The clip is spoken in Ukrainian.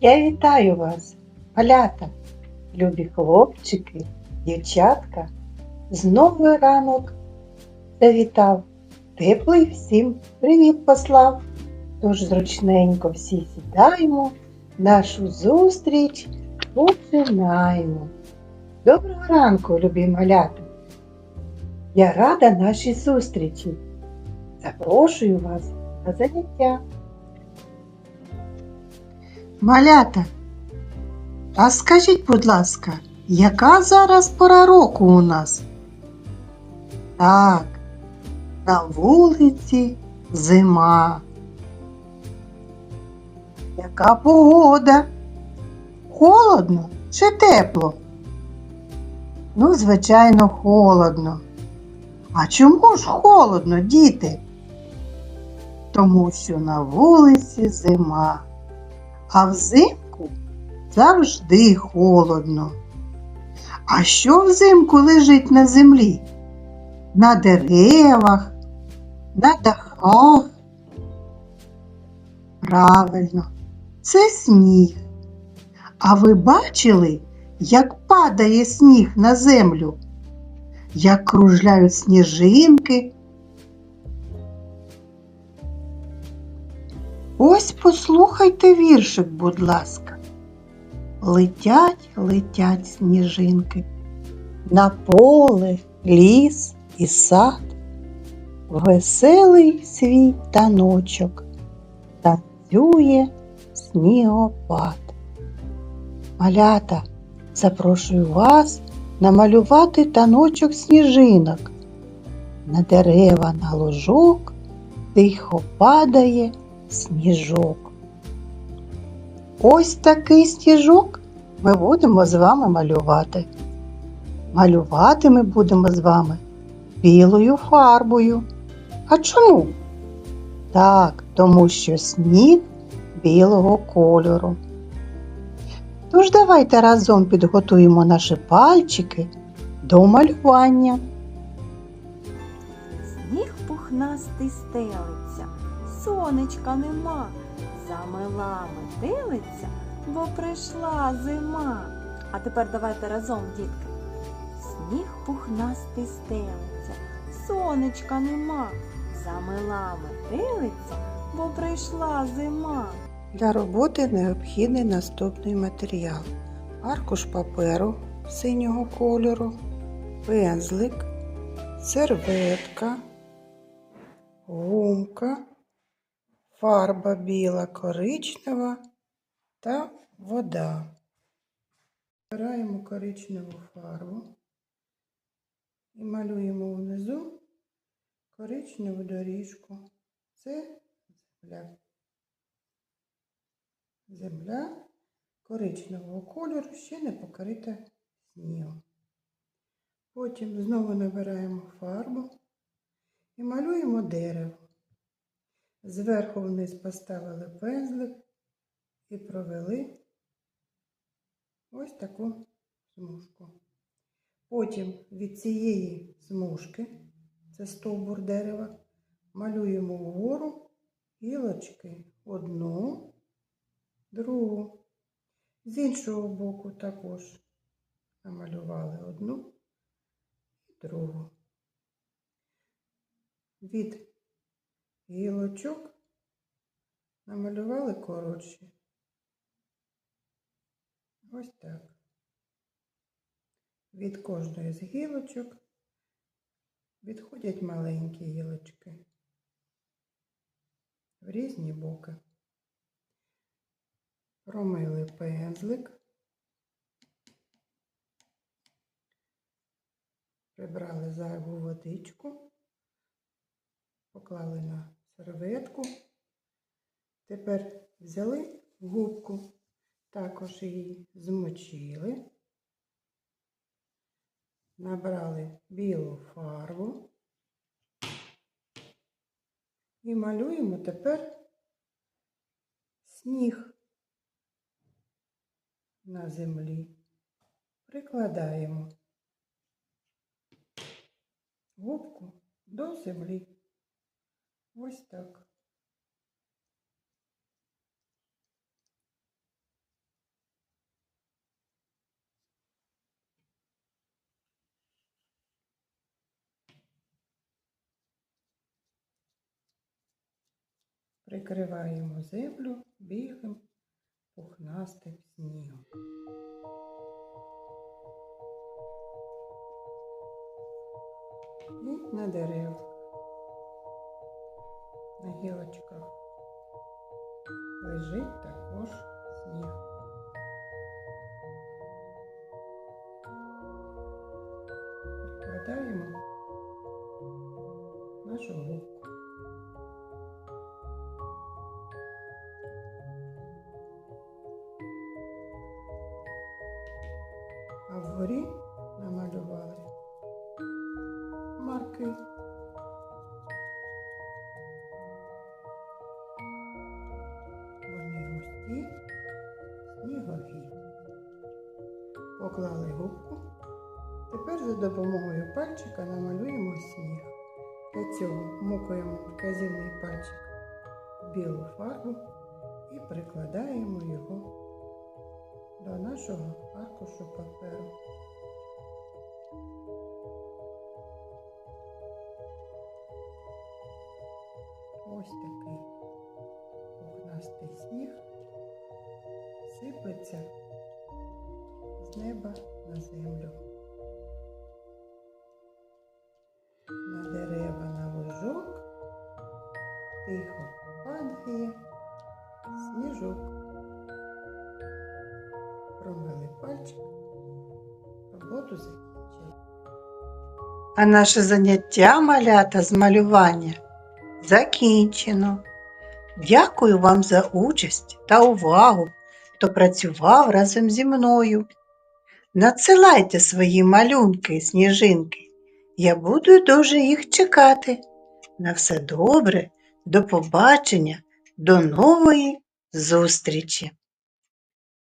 Я вітаю вас, малята, любі хлопчики, дівчатка. Знову ранок завітав, теплий всім привіт послав. Тож зручненько всі сідаємо, нашу зустріч починаємо. Доброго ранку, любі малята! Я рада нашій зустрічі. Запрошую вас на заняття. Малята, а скажіть, будь ласка, яка зараз пора року у нас? Так, на вулиці зима. Яка погода? Холодно чи тепло? Ну, звичайно, холодно. А чому ж холодно, діти? Тому що на вулиці зима, а взимку завжди холодно. А що взимку лежить на землі? На деревах, на дахах? Правильно, це сніг. А ви бачили, як падає сніг на землю? Як кружляють сніжинки? Ось послухайте віршик, будь ласка. Летять, летять сніжинки. На поле, ліс і сад. Веселий свій таночок танцює снігопад. Малята, запрошую вас намалювати таночок сніжинок. На дерева на ложок тихо падає сніжок. Ось такий сніжок ми будемо з вами малювати. Малювати ми будемо з вами білою фарбою. А чому? Так, тому що сніг білого кольору. Тож давайте разом підготуємо наші пальчики до малювання. Сніг пухнастий стелиться, сонечка нема, за милами дивиться, бо прийшла зима. А тепер давайте разом, дітки. Сніг пухнастий стелиться, сонечка нема, за милами дивиться, бо прийшла зима. Для роботи необхідний наступний матеріал. Аркуш паперу синього кольору, пензлик, серветка, гумка, фарба біла коричнева та вода. Збираємо коричневу фарбу і малюємо внизу коричневу доріжку. Це земля. Земля коричневого кольору ще не покрита снігом. Потім знову набираємо фарбу і малюємо дерево. Зверху вниз поставили пензлик і провели ось таку смужку. Потім від цієї смужки, це стовбур дерева, малюємо вгору гілочки одну другу. З іншого боку також намалювали одну і другу. Від гілочок намалювали коротші. Ось так. Від кожної з гілочок відходять маленькі гілочки в різні боки. Промили пензлик, прибрали зайву водичку, поклали на серветку. Тепер взяли губку, також її змочили, набрали білу фарбу і малюємо тепер сніг на землі. Прикладаємо губку до землі. Ось так. Прикриваємо землю білим пухнастим снігом. І на дерев на гілочках лежить також сніг. Прикладаємо нашу губку. А вгорі намалювали марки. Поклали губку. Тепер за допомогою пальчика намалюємо сніг. Для цього мукаємо вказівний пальчик в білу фарбу і прикладаємо його до нашого аркушу паперу. Ось такий пухнастий сніг сиплеться з неба на землю. На дерева на лужок тихо падає сніжок. Промили пальчик, роботу закінчили. А наше заняття малята з малювання закінчено. Дякую вам за участь та увагу, хто працював разом зі мною. Надсилайте свої малюнки, сніжинки. Я буду дуже їх чекати. На все добре, до побачення, до нової зустрічі!